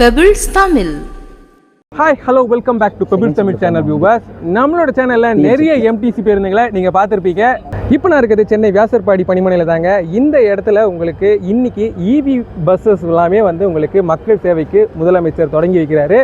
Pebbles Tamil hi hello welcome back to Pebble Tamil channel viewers நம்மளோட சேனலில் நிறைய MTC பேருந்துங்களை நீங்கள் பார்த்துருப்பீங்க. இப்போ நான் இருக்கிறது சென்னை வியாசர்பாடி பணிமனையில் தாங்க. இந்த இடத்துல உங்களுக்கு இன்னைக்கு இவி பஸ்ஸஸ் எல்லாமே வந்து உங்களுக்கு மக்கள் சேவைக்கு முதலமைச்சர் தொடங்கி வைக்கிறாரு.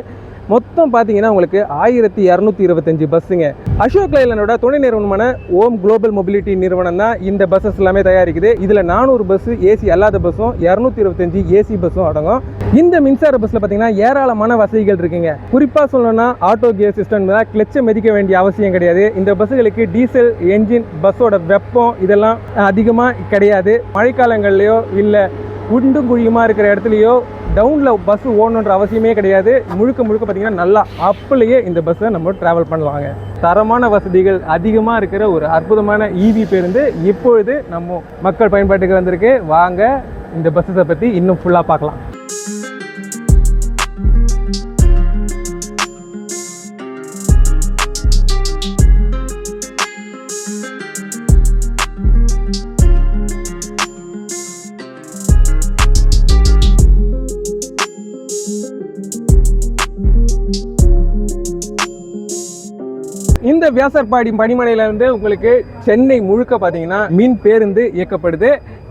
மொத்தம் பார்த்தீங்கன்னா உங்களுக்கு ஆயிரத்தி இரநூத்தி இருபத்தஞ்சு பஸ்ஸுங்க அசோக் லைலனோட துணை நிறுவனமான ஓம் குளோபல் மொபிலிட்டி நிறுவனம் தான் இந்த பஸ்ஸஸ் எல்லாமே தயாரிக்குது. இதில் நானூறு பஸ் ஏசி அல்லாத பஸ்ஸும் இரநூத்தி இருபத்தஞ்சு ஏசி பஸ்ஸும் அடங்கும். இந்த மின்சார பஸ்ஸில் பார்த்தீங்கன்னா ஏராளமான வசதிகள் இருக்குங்க. குறிப்பாக சொல்லணும்னா ஆட்டோ கியர் சிஸ்டம் தான். கிளச்சை மிதிக்க வேண்டிய அவசியம் கிடையாது. இந்த பஸ்ஸுகளுக்கு டீசல் என்ஜின் பஸ்ஸோட வெப்பம் இதெல்லாம் அதிகமாக கிடையாது. மழைக்காலங்கள்லையோ இல்லை குண்டும் குழியுமா இருக்கிற இடத்துலையோ டவுனில் பஸ் ஓடணுன்ற அவசியமே கிடையாது. முழுக்க முழுக்க பார்த்தீங்கன்னா நல்லா அப்பலேயே இந்த பஸ்ஸை நம்ம ட்ராவல் பண்ணலாங்க. தரமான வசதிகள் அதிகமாக இருக்கிற ஒரு அற்புதமான ஈவி பேருந்து இப்பொழுது நம்ம மக்கள் பயன்பாட்டுக்கு வந்திருக்கு. வாங்க இந்த பஸ்ஸஸை பற்றி இன்னும் ஃபுல்லாக பார்க்கலாம். இந்த வியாசர்பாடி பணிமனையில இருந்து உங்களுக்கு சென்னை முழுக்க பார்த்தீங்கன்னா மின் பேருந்து இயக்கப்படுது.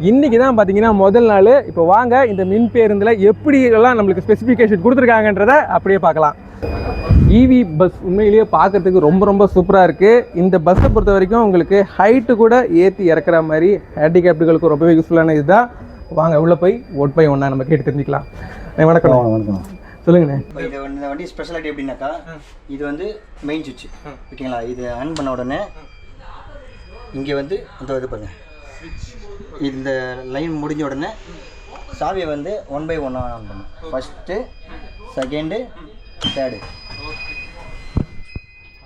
இன்னைக்கு தான் பார்த்தீங்கன்னா முதல் நாள். இப்போ வாங்க இந்த மின் பேருந்தில் எப்படி எல்லாம் நம்மளுக்கு ஸ்பெசிஃபிகேஷன் கொடுத்துருக்காங்கன்றத அப்படியே பார்க்கலாம். இவி பஸ் உண்மையிலேயே பார்க்கறதுக்கு ரொம்ப ரொம்ப சூப்பராக இருக்குது இந்த பஸ்ஸை பொறுத்த வரைக்கும் உங்களுக்கு ஹைட்டு கூட ஏற்றி இறக்குற மாதிரி ஹேண்டிகேப்டுகளுக்கு ரொம்பவே யூஸ்ஃபுல்லான இதுதான். வாங்க உள்ளே போய் ஒட் பை ஒன்றா நம்ம கேட்டு தெரிஞ்சுக்கலாம். வணக்கம். வணக்கம். சொல்லுங்கண்ணே. இப்போ இது வந்து- இந்த வண்டி ஸ்பெஷாலிட்டி எப்படின்னாக்கா இது வந்து மெயின் சுவிட்ச் ஓகேங்களா? இது ஆன் பண்ண உடனே இங்கே வந்து இந்த இது பாருங்க. இந்த லைன் முடிஞ்ச உடனே சாவியை வந்து ஒன் பை ஒன்னாக ஆன் பண்ணும் ஃபஸ்ட்டு செகண்டு தேர்டு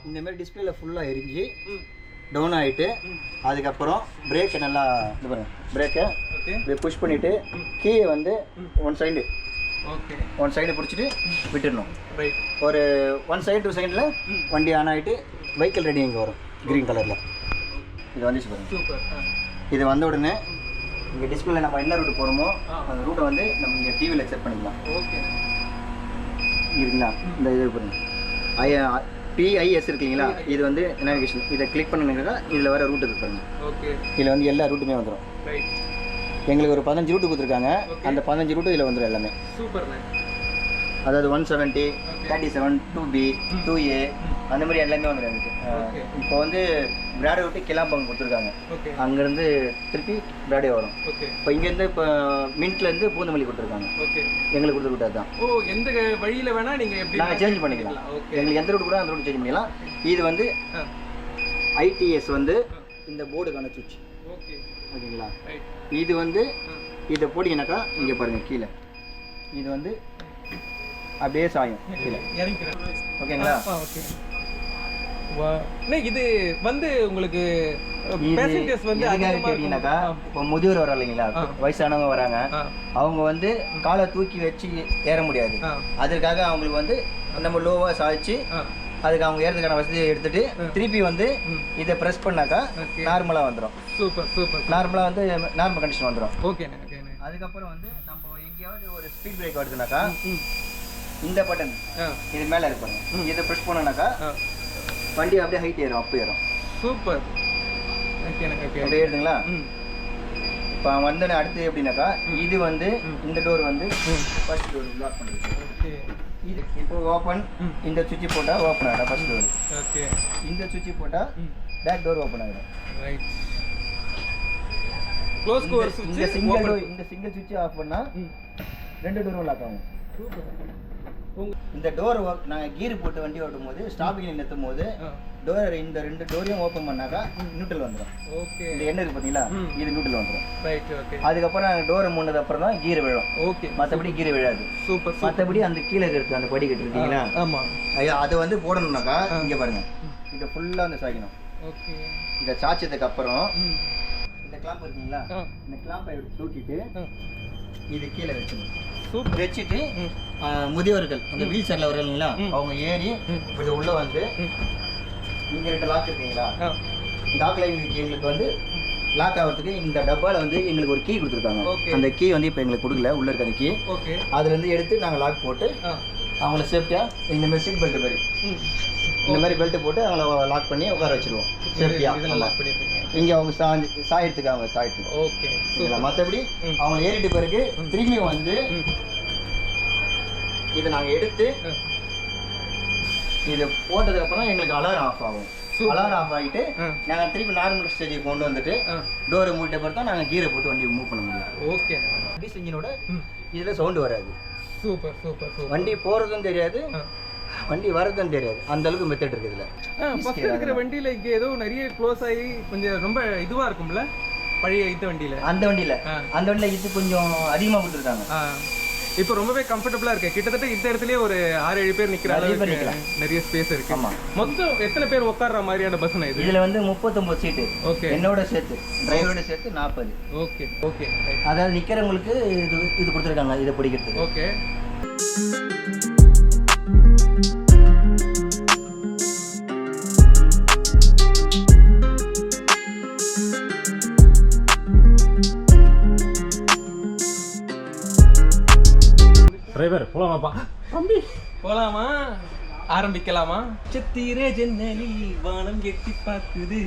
இந்த மாதிரி டிஸ்பிளேல ஃபுல்லாக எரிஞ்சு டவுன் ஆகிட்டு அதுக்கப்புறம் பிரேக்கை நல்லா இது பாருங்க. பிரேக்கை புஷ் பண்ணிவிட்டு கீயை வந்து one side okay. One side பிடிச்சிட்டு விட்டுடணும் ஒரு ஒன் சைடு டூ செகண்டில் வண்டி ஆன் ஆகிட்டு வெஹிக்கிள் ரெடி இங்கே வரும் க்ரீன் கலரில் இது வந்துச்சு பாருங்க. சூப்பர் இது வந்த உடனே இங்கே டிஸ்பிளேல நம்ம என்ன ரூட் போகிறோமோ அந்த ரூட்டை வந்து நம்ம இங்கே டிவியில் செட் பண்ணிக்கலாம். ஓகே இருக்குங்களா? இந்த இது பாருங்க. ஐ டிஐஎஸ் இருக்கு இல்லைங்களா இது வந்து நேவிகேஷன் இதை கிளிக் பண்ணுங்க இதில் வர ரூட் இருக்கு பாருங்க. ஓகே இதில் வந்து எல்லா ரூட்டுமே வந்துடும் ரைட் எங்களுக்கு ஒரு பதினஞ்சு ரூட்டு கொடுத்துருக்காங்க. அந்த பதினஞ்சு ரூட்டு இதில் வந்துடும் எல்லாமே. சூப்பர்ண்ணே அதாவது one seventy thirty seven two B two A அந்த மாதிரி எல்லாமே வந்துடும் எனக்கு. இப்போ வந்து பிராடே விட்டு கிளாம்பங்கம் கொடுத்துருக்காங்க. அங்கேருந்து திருப்பி பிராடே வரும். இப்போ இங்கேருந்து இப்போ மின்ட்லேருந்து பூந்தமல்லி கொடுத்துருக்காங்க. எங்களுக்கு கொடுத்து ரூட் அதுதான் ஓ எந்த வழியில வேணா நீங்க எப்படி நாங்கள் சேஞ்ச் பண்ணிக்கலாம். எங்களுக்கு எந்த ரூட் கூட அந்த ரூட் சேஞ்ச் பண்ணிக்கலாம். இது வந்து ஐடிஎஸ் வந்து இந்த போர்டுக்கான சுவிட்ச் ஓகே ஓகேங்களா? இது வந்து இதை போட்டிங்கனாக்கா இங்கே பாருங்கள் கீழே. இது வந்து அப்படியே சாயும் கீழே. ஓகேங்களா? இது வந்து உங்களுக்கு கேட்டீங்கன்னாக்கா. இப்போ முதியோர் வர இல்லைங்களா? வயசானவங்க வராங்க. அவங்க வந்து காலை தூக்கி வச்சு ஏற முடியாது. அதற்காக அவங்களுக்கு வந்து நம்ம லோவாக சாய்ச்சி அதுக்கு அவங்க ஏறதுக்கான வசதியை எடுத்துட்டு திருப்பி வந்து ம். இதை ப்ரெஸ் பண்ணாக்கா. நார்மலாக வந்துடும் சூப்பர் சூப்பர் நார்மலாக வந்து நார்மல் கண்டிஷன் வந்துடும் ஓகேண்ணே ஓகேண்ணே அதுக்கப்புறம் வந்து நம்ம எங்கேயாவது ஒரு ஸ்பீட் பிரேக் வருதுனாக்கா ம் இந்த பட்டன் இது மேலே இருப்பாங்க இதை ப்ரெஸ் பண்ணனாக்கா வண்டி அப்படியே ஹைட் ஏறும் அப் ஏறும். சூப்பர். ஓகே அப்படியே ஏறுதுங்களா ம். இப்போ வந்தோடனே அடுத்து எப்படின்னாக்கா இது வந்து இந்த டோர் வந்து ம். ஃபர்ஸ்ட் டோர் லாக் பண்ணுறது ஓகே இது இப்போ ஓப்பன். இந்த சுவிட்ச் போட்டால் ஓப்பன் ஆகிடும் ஃபர்ஸ்ட் டோர் ஓகே. இந்த சுவிட்ச் போட்டால் பேக் டோர் ஓப்பன் ஆகிடும் ரைட் க்ளோஸ் இந்த சுவிட்ச் சிங்கிள் ஓபன் டோர் இந்த சிங்கிள் சுவிட்ச் ஆஃப் பண்ணால் ம். ரெண்டு டோரும் லாக் ஆகும். இந்த டோர் நாங்கள் கீர் போட்டு வண்டி ஓட்டும் போது ஸ்டாப்பிங்கில் நிறுத்தும் போது டோர் இந்த ரெண்டு டோரையும் ஓப்பன் பண்ணாக்கா நியூட்ரல் வந்துடும் ஓகே இந்த எண்ணெய் இருக்கு பார்த்தீங்களா. இது நியூட்ரல் வந்துடும் ரைட் ஓகே அதுக்கப்புறம் நாங்கள் டோரை மூணது அப்புறம் தான் கீர் விழும். ஓகே மற்றபடி கீர் விழாது. சூப்பர் மற்றபடி அந்த கீழே இருக்கு அந்த படிக்கட்டு இருக்கீங்களா ஆமா. ஐயா, அதை வந்து போடணும்னாக்கா இங்கே பாருங்க. இதை ஃபுல்லாக வந்து சாய்க்கணும். ஓகே இதை சாய்ச்சதுக்கு அப்புறம் இந்த கிளாம்ப் இருக்கீங்களா? இந்த கிளாம்பை தூக்கிட்டு இது கீழே வச்சிடணும் சூப்பர் வச்சுட்டு ம் ஆ, முதியோர்கள் அந்த வீல் சேர்ல வர இல்லைங்களா? அவங்க ஏறி. இப்படி உள்ள வந்து இங்க ரெண்டு லாக் இருக்கீங்களா? லாக் லைன் எங்களுக்கு வந்து லாக் ஆகிறதுக்கு இந்த டப்பாவில் வந்து எங்களுக்கு ஒரு கீ கொடுத்துருக்காங்க. அந்த கீ வந்து இப்போ எங்களுக்கு கொடுக்கல உள்ளே இருக்க அந்த கீ அதுலேருந்து எடுத்து நாங்கள் லாக் போட்டு அவங்கள சேஃப்டியாக இந்த மாதிரி சீட் பெல்ட் மாதிரி. இந்த மாதிரி பெல்ட் போட்டு அவங்கள லாக் பண்ணி உட்கார வச்சிருவோம். சேஃப்டியாக லாக் பண்ணிருக்கீங்க இங்கே அவங்க சாஞ்சு சாயத்துக்கு அவங்க சாயத்துக்கு ஓகே சரிங்களா? மற்றபடி. அவங்க ஏறிட்டு பிறகு திரும்பி வந்து இதை நாங்கள் எடுத்து. இதை போட்டதுக்கப்புறம் எங்களுக்கு அலாரம் ஆஃப் ஆகும். அலாரம் ஆஃப் ஆகிட்டு. நாங்கள் திருப்பி நார்மல் ஸ்டேஜுக்கு கொண்டு வந்துட்டு டோரை மூடிட்ட பிறகு தான் நாங்கள் கீரை போட்டு வண்டியை மூவ் பண்ண முடியும். ஓகே. டீஸ் இன்ஜினோட இதில் சவுண்டு வராது. சூப்பர் சூப்பர் வண்டி போகிறதும் தெரியாது. வண்டி வர்றதும் தெரியாது. அந்த அளவுக்கு மெத்தட் இருக்குது இதில். ஃபர்ஸ்ட் இருக்கிற வண்டியில இங்க ஏதோ நிறைய க்ளோஸ் ஆகி கொஞ்சம் ரொம்ப இதுவா இருக்கும்ல? பழைய இந்த வண்டியில. அந்த வண்டியில். அந்த வண்டியில் இது கொஞ்சம் அதிகமாக கொடுத்துருக்காங்க. இப்போ ரொம்பவே கம்ஃபர்டபுளா இருக்கு. கிட்டத்தட்ட இந்த இடத்துலயே ஒரு ஆறு ஏழு பேர் நிக்கிற நிறைய ஸ்பேஸ் இருக்கு. மொத்தம் எத்தனை பேர் உட்கார்ற மாதிரியான பஸ்னா இது? இதில் வந்து முப்பத்தொம்பது சீட்டு ஓகே. என்னோட சேர்த்து டிரைவரோட சேர்த்து நாற்பது ஓகே ஓகே. அதாவது நிற்கிறவங்களுக்கு இது இது கொடுத்துருக்காங்க இதை பிடிக்கிறதுக்கு. ஓகே. பேர். போலாமாப்பா? தம்பி. போலாமா? ஆரம்பிக்கலாமா? சித்திரே ஜன்னலில் வானம் எட்டி பார்க்குது.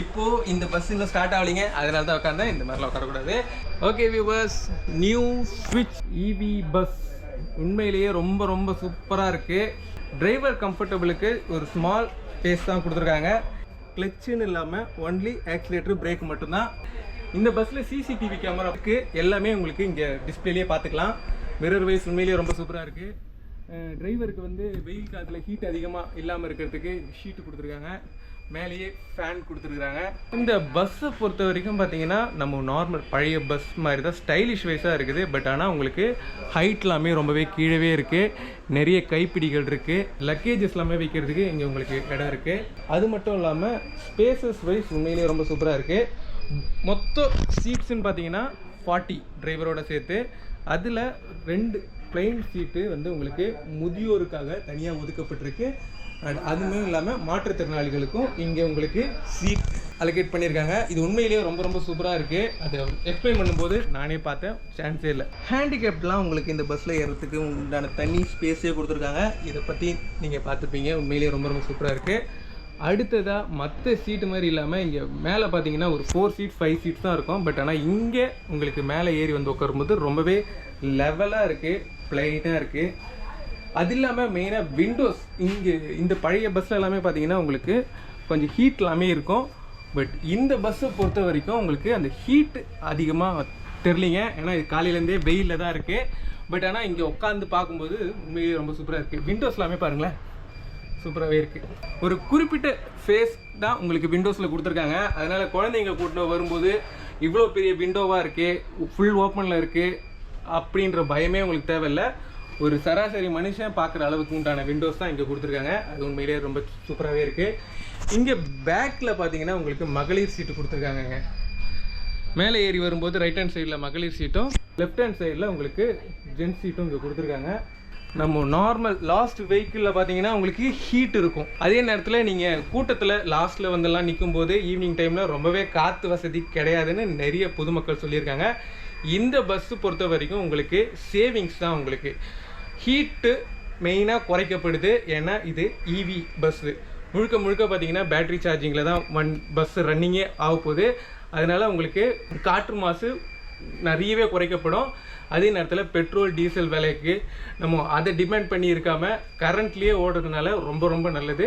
இப்போ இந்த பஸ் இன்னும் ஸ்டார்ட் ஆகலைங்க. அதனால தான் உட்காந்தேன் இந்த மாதிரிலாம் உட்காரக்கூடாது. ஓகே வியூவர்ஸ் நியூ ஸ்விட்ச் இவி பஸ் உண்மையிலேயே ரொம்ப ரொம்ப சூப்பராக இருக்குது டிரைவர் கம்ஃபர்டபுளுக்கு ஒரு ஸ்மால் ஸ்பேஸ் தான் கொடுத்துருக்காங்க. கிளச்சுன்னு இல்லாமல் ஒன்லி ஆக்சிலேட்டர் பிரேக் மட்டும்தான். இந்த பஸ்ஸில் சிசிடிவி கேமரா இருக்கு. எல்லாமே உங்களுக்கு இங்கே டிஸ்பிளேலேயே பார்த்துக்கலாம். மிரர் வைஸ் உண்மையிலேயே ரொம்ப சூப்பராக இருக்குது டிரைவருக்கு வந்து வெயில் காலத்தில் ஹீட் அதிகமாக இல்லாமல் இருக்கிறதுக்கு ஷீட்டு கொடுத்துருக்காங்க. மேலேயே ஃபேன் கொடுத்துருக்குறாங்க. இந்த பஸ்ஸை பொறுத்த வரைக்கும் பார்த்தீங்கன்னா நம்ம நார்மல் பழைய பஸ் மாதிரி தான் ஸ்டைலிஷ் வைஸாக இருக்குது. பட் ஆனால் உங்களுக்கு ஹைட் எல்லாமே ரொம்பவே கீழவே இருக்குது நிறைய கைப்பிடிகள் இருக்குது லக்கேஜஸ் எல்லாமே வைக்கிறதுக்கு இங்கே உங்களுக்கு இடம் இருக்குது அது மட்டும் இல்லாமல் ஸ்பேசஸ் வைஸ் உண்மையிலேயே ரொம்ப சூப்பராக இருக்குது மொத்த சீட்ஸுன்னு பார்த்தீங்கன்னா ஃபார்ட்டி டிரைவரோட சேர்த்து அதில் ரெண்டு பிளெயின் சீட்டு வந்து உங்களுக்கு முதியோருக்காக தனியாக ஒதுக்கப்பட்டிருக்கு. அண்ட் அதுவும் இல்லாமல் மாற்றுத்திறனாளிகளுக்கும் இங்கே உங்களுக்கு சீட் அலோகேட் பண்ணியிருக்காங்க. இது உண்மையிலேயே ரொம்ப ரொம்ப சூப்பராக இருக்குது அதை எக்ஸ்பிளைன் பண்ணும்போது நானே பார்த்தேன். சான்ஸே இல்லை. ஹேண்டிகேப்ட்லாம் உங்களுக்கு இந்த பஸ்ஸில் ஏறுறதுக்கு உண்டான தனி ஸ்பேஸே கொடுத்துருக்காங்க. இதை பற்றி நீங்கள் பார்த்துப்பீங்க உண்மையிலேயே ரொம்ப ரொம்ப சூப்பராக இருக்குது அடுத்ததாக மற்ற சீட்டு மாதிரி இல்லாமல் இங்கே மேலே பார்த்தீங்கன்னா ஒரு ஃபோர் சீட் ஃபைவ் சீட்ஸ் தான் இருக்கும். பட் ஆனால் இங்கே உங்களுக்கு மேலே ஏறி வந்து உட்காரும்போது ரொம்பவே லெவலாக இருக்குது பிளைனாக இருக்குது அது இல்லாமல் மெயினாக விண்டோஸ் இங்கே இந்த பழைய பஸ்ஸில் எல்லாமே பார்த்தீங்கன்னா உங்களுக்கு கொஞ்சம் ஹீட் எல்லாமே இருக்கும். பட் இந்த பஸ்ஸை பொறுத்த வரைக்கும் உங்களுக்கு அந்த ஹீட் அதிகமாக தெரிலிங்க ஏன்னா இது காலையிலேருந்தே வெயிலில் தான் இருக்குது பட் ஆனால் இங்கே உட்காந்து பார்க்கும்போது உண்மையிலேயே ரொம்ப சூப்பராக இருக்குது விண்டோஸ் எல்லாமே பாருங்களேன். சூப்பராகவே இருக்குது ஒரு குறிப்பிட்ட ஃபேஸ் தான் உங்களுக்கு விண்டோஸில் கொடுத்துருக்காங்க. அதனால் குழந்தைங்க கூட்டிட்டு வரும்போது இவ்வளோ பெரிய விண்டோவாக இருக்குது ஃபுல் ஓப்பனில் இருக்குது அப்படின்ற பயமே உங்களுக்கு தேவையில்ல. ஒரு சராசரி மனுஷன் பார்க்குற அளவுக்கு உண்டான விண்டோஸ் தான் இங்கே கொடுத்துருக்காங்க. அது உண்மையிலேயே ரொம்ப சூப்பராகவே இருக்குது இங்கே பேக்கில் பார்த்தீங்கன்னா உங்களுக்கு மகளிர் சீட்டு கொடுத்துருக்காங்கங்க. மேலே ஏறி வரும்போது ரைட் ஹேண்ட் சைடில் மகளிர் சீட்டும் லெஃப்ட் ஹேண்ட் சைடில் உங்களுக்கு ஜென்ஸ் சீட்டும் இங்கே கொடுத்துருக்காங்க. நம்ம நார்மல் லாஸ்ட் வெஹிக்கிளில் பார்த்தீங்கன்னா உங்களுக்கு ஹீட் இருக்கும். அதே நேரத்தில் நீங்கள் கூட்டத்தில் லாஸ்ட்டில் வந்தெல்லாம் நிற்கும் போது ஈவினிங் டைமில் ரொம்பவே காற்று வசதி கிடையாதுன்னு நிறைய பொதுமக்கள் சொல்லியிருக்காங்க. இந்த பஸ்ஸு பொறுத்த வரைக்கும் உங்களுக்கு சேவிங்ஸ் தான் உங்களுக்கு. ஹீட்டு மெயினாக குறைக்கப்படுது. ஏன்னா இது இவி பஸ்ஸு முழுக்க முழுக்க பார்த்தீங்கன்னா பேட்டரி சார்ஜிங்கில் தான் ஒன் பஸ் ரன்னிங்கே ஆக போகுது அதனால் உங்களுக்கு காற்று மாசு நிறையவே குறைக்கப்படும். அதே நேரத்தில் பெட்ரோல் டீசல் விலைக்கு நம்ம அதை டிபெண்ட் பண்ணி இருக்காம கரண்ட்லேயே ஓடுறதுனால ரொம்ப ரொம்ப நல்லது.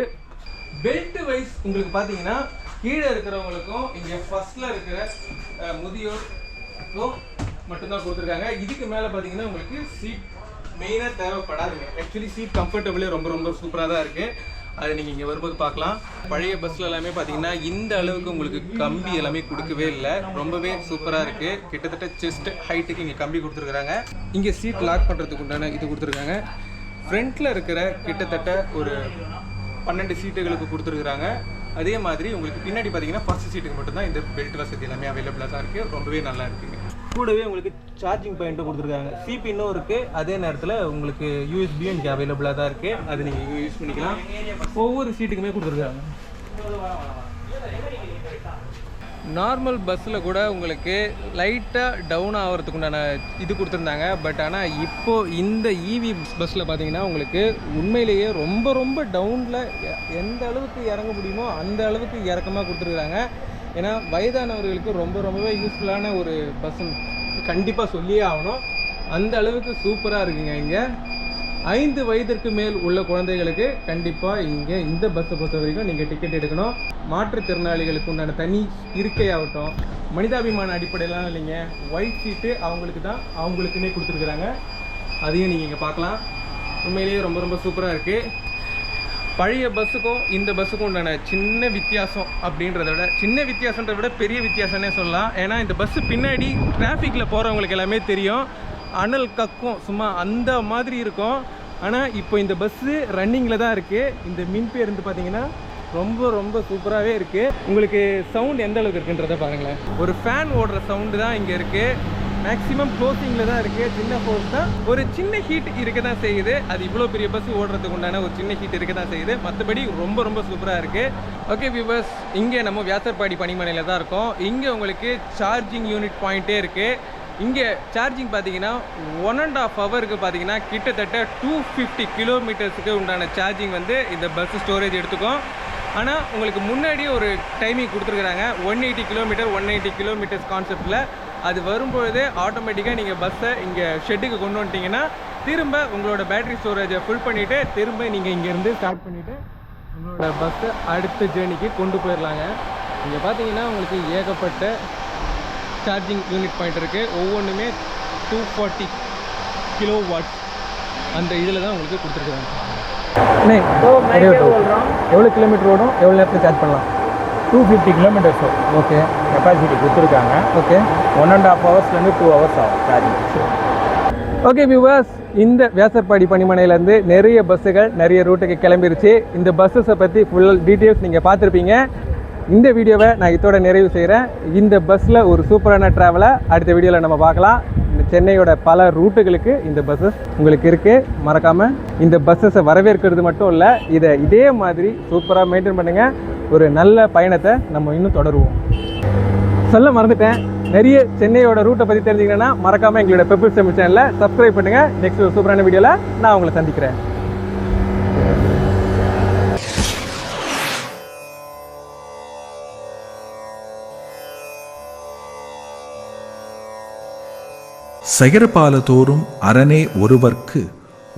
பெல்ட் வைஸ் உங்களுக்கு பார்த்தீங்கன்னா கீழே இருக்கிறவங்களுக்கும் இங்கே ஃபர்ஸ்ட்ல இருக்கிற முதியோருக்கும் மட்டும்தான் கொடுத்துருக்காங்க. இதுக்கு மேலே பார்த்தீங்கன்னா உங்களுக்கு சீட் மெயினாக தேவைப்படாதுங்க. ஆக்சுவலி சீட் கம்ஃபர்டபுளே ரொம்ப ரொம்ப சூப்பராக தான் இருக்குது அதை நீங்கள் இங்கே வரும்போது பார்க்கலாம். பழைய பஸ்ஸில் எல்லாமே பார்த்தீங்கன்னா இந்த அளவுக்கு உங்களுக்கு கம்பி எல்லாமே கொடுக்கவே இல்லை. ரொம்பவே சூப்பராக இருக்குது கிட்டத்தட்ட செஸ்ட் ஹைட்டுக்கு இங்கே கம்பி கொடுத்துருக்குறாங்க. இங்கே சீட் லாக் பண்ணுறதுக்கு உண்டான இது கொடுத்துருக்காங்க. ஃப்ரண்ட்டில் இருக்கிற கிட்டத்தட்ட ஒரு பன்னெண்டு சீட்டுகளுக்கு கொடுத்துருக்குறாங்க. அதே மாதிரி உங்களுக்கு பின்னாடி பார்த்தீங்கன்னா ஃபஸ்ட் சீட்டுக்கு மட்டும்தான் இந்த பெல்ட் வசதி எல்லாமே அவைலபிளாக தான் இருக்குது ரொம்பவே நல்லா இருக்குங்க. கூடவே உங்களுக்கு சார்ஜிங் பாயிண்ட்டும் கொடுத்துருக்காங்க. சிபின்னும் இருக்குது அதே நேரத்தில் உங்களுக்கு யூஎஸ்பியும் இங்கே அவைலபிளாக தான் இருக்குது அது நீங்கள் யூஸ் பண்ணிக்கலாம். ஒவ்வொரு சீட்டுக்குமே கொடுத்துருக்காங்க. நார்மல் பஸ்ஸில் கூட உங்களுக்கு லைட்டாக டவுன் ஆகிறதுக்கு உண்டான இது கொடுத்துருந்தாங்க. பட் ஆனால் இப்போது இந்த இவி பஸ்ஸில் பார்த்தீங்கன்னா உங்களுக்கு உண்மையிலேயே ரொம்ப ரொம்ப டவுனில் எந்த அளவுக்கு இறங்க முடியுமோ அந்த அளவுக்கு இறக்கமாக கொடுத்துருக்குறாங்க ஏன்னா வயதானவர்களுக்கு ரொம்ப ரொம்பவே யூஸ்ஃபுல்லான ஒரு பஸ்ஸுன்னு கண்டிப்பாக சொல்லியே ஆகணும். அந்த அளவுக்கு சூப்பராக இருக்குங்க இங்கே. ஐந்து வயதிற்கு மேல் உள்ள குழந்தைகளுக்கு கண்டிப்பாக இங்கே இந்த பஸ்ஸை பொறுத்த வரைக்கும் நீங்கள் டிக்கெட் எடுக்கணும். மாற்றுத்திறனாளிகளுக்கு உண்டான தனி இருக்கையாகட்டும் மனிதாபிமான அடிப்படையிலாம் இல்லைங்க ஒயிட் சீட்டு அவங்களுக்கு தான் அவங்களுக்குன்னே கொடுத்துருக்குறாங்க. அதையும் நீங்கள் இங்கே பார்க்கலாம். உண்மையிலேயே ரொம்ப ரொம்ப சூப்பராக இருக்குது பழைய பஸ்ஸுக்கும் இந்த பஸ்ஸுக்கும் உண்டான சின்ன வித்தியாசம் அப்படின்றத விட சின்ன வித்தியாசன்றத விட பெரிய வித்தியாசம்னே சொல்லலாம். ஏன்னா இந்த பஸ்ஸு பின்னாடி டிராஃபிக்கில் போகிறவங்களுக்கு எல்லாமே தெரியும். அனல் கக்கும் சும்மா அந்த மாதிரி இருக்கும். ஆனால் இப்போ இந்த பஸ்ஸு ரன்னிங்கில் தான் இருக்குது இந்த மின் பேருந்து பார்த்தீங்கன்னா ரொம்ப ரொம்ப சூப்பராகவே இருக்குது உங்களுக்கு சவுண்ட் எந்த அளவுக்கு இருக்குன்றதை பாருங்களேன். ஒரு ஃபேன் ஓடுற சவுண்டு தான் இங்கே இருக்குது மேக்ஸிமம் க்ளோசிங்கில் தான் இருக்குது சின்ன ஃபோர்ஸ் தான். ஒரு சின்ன ஹீட் இருக்க தான் செய்யுது. அது இவ்வளோ பெரிய பஸ் ஓடுறதுக்கு உண்டான ஒரு சின்ன ஹீட் இருக்க தான் செய்யுது. மற்றபடி ரொம்ப ரொம்ப சூப்பராக இருக்குது ஓகே வியூவர்ஸ் இங்கே நம்ம வியாசர்பாடி பனிமனையில் தான் இருக்கோம். இங்கே உங்களுக்கு சார்ஜிங் யூனிட் பாயிண்ட்டே இருக்குது இங்கே சார்ஜிங் பார்த்தீங்கன்னா ஒன் அண்ட் ஆஃப் ஹவருக்கு பார்த்தீங்கன்னா கிட்டத்தட்ட டூ ஃபிஃப்டி கிலோமீட்டர்ஸுக்கு உண்டான சார்ஜிங் வந்து இந்த பஸ் ஸ்டோரேஜ் எடுத்துக்கும். ஆனால் உங்களுக்கு முன்னாடி ஒரு டைமிங் கொடுத்துருக்குறாங்க. One eighty kilometre one eighty kilometres கான்செப்டில் அது வரும்பொழுதே ஆட்டோமேட்டிக்காக நீங்கள் பஸ்ஸை இங்கே ஷெட்டுக்கு கொண்டு வந்துட்டீங்கன்னா திரும்ப உங்களோட பேட்டரி ஸ்டோரேஜை ஃபுல் பண்ணிவிட்டு திரும்ப நீங்கள் இங்கேருந்து ஸ்டார்ட் பண்ணிவிட்டு உங்களோட பஸ்ஸை அடுத்த ஜேர்னிக்கு கொண்டு போயிடலாங்க இங்கே பார்த்தீங்கன்னா உங்களுக்கு ஏகப்பட்ட சார்ஜிங் யூனிட் பாயிண்ட் இருக்குது ஒவ்வொன்றுமே டூ ஃபார்ட்டி கிலோ வாட்ஸ் அந்த இதில் தான் உங்களுக்கு கொடுத்துருக்குறாங்க. எவ்வளோ கிலோமீட்டர் ஓடும்? எவ்வளோ நேரத்தில் சார்ஜ் பண்ணலாம்? Two fifty kilometres okay capacity கொடுத்துருக்காங்க. ஓகே ஒன் அண்ட் ஹாஃப் ஹவர்ஸ்லேருந்து டூ ஹவர்ஸ் ஆகும் சார்ஜிங் ஓகே வியூவர்ஸ் இந்த வியாசர்பாடி பணிமனையிலேருந்து நிறைய பஸ்ஸுகள் நிறைய ரூட்டுக்கு கிளம்பிருச்சு. இந்த பஸ்ஸஸை பற்றி ஃபுல் டீட்டெயில்ஸ் நீங்கள் பார்த்துருப்பீங்க. இந்த வீடியோவை நான் இதோட நிறைவு செய்கிறேன் இந்த பஸ்ஸில் ஒரு சூப்பரான ட்ராவலை அடுத்த வீடியோவில் நம்ம பார்க்கலாம். இந்த சென்னையோட பல ரூட்டுகளுக்கு இந்த பஸ்ஸஸ் உங்களுக்கு இருக்குது மறக்காமல் இந்த பஸ்ஸஸை வரவேற்கிறது மட்டும் இல்லை இதை இதே மாதிரி சூப்பராக மெயின்டைன் பண்ணுங்கள் ஒரு நல்ல பயணத்தை நம்ம இன்னும் தொடருவோம். சொல்ல மறந்துட்டேன். நிறைய சென்னையோட ரூட்டை பற்றி தெரிஞ்சுக்கணும்னா மறக்காமல் எங்களோட பெப்பிள் தமிழ் சேனலில் சப்ஸ்கிரைப் பண்ணுங்கள் நெக்ஸ்ட் ஒரு சூப்பரான வீடியோவில் நான் உங்களை சந்திக்கிறேன். செயற்பாலதோறும் அரணே ஒருவர்க்கு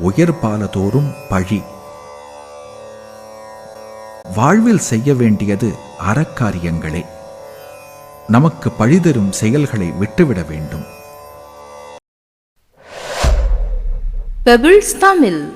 உயர்பாலதோறும் பழி. வாழ்வில் செய்ய வேண்டியது அறக்காரியங்களே. நமக்கு பழிதரும் செயல்களை விட்டுவிட வேண்டும். பெபிள்ஸ் தமிழ்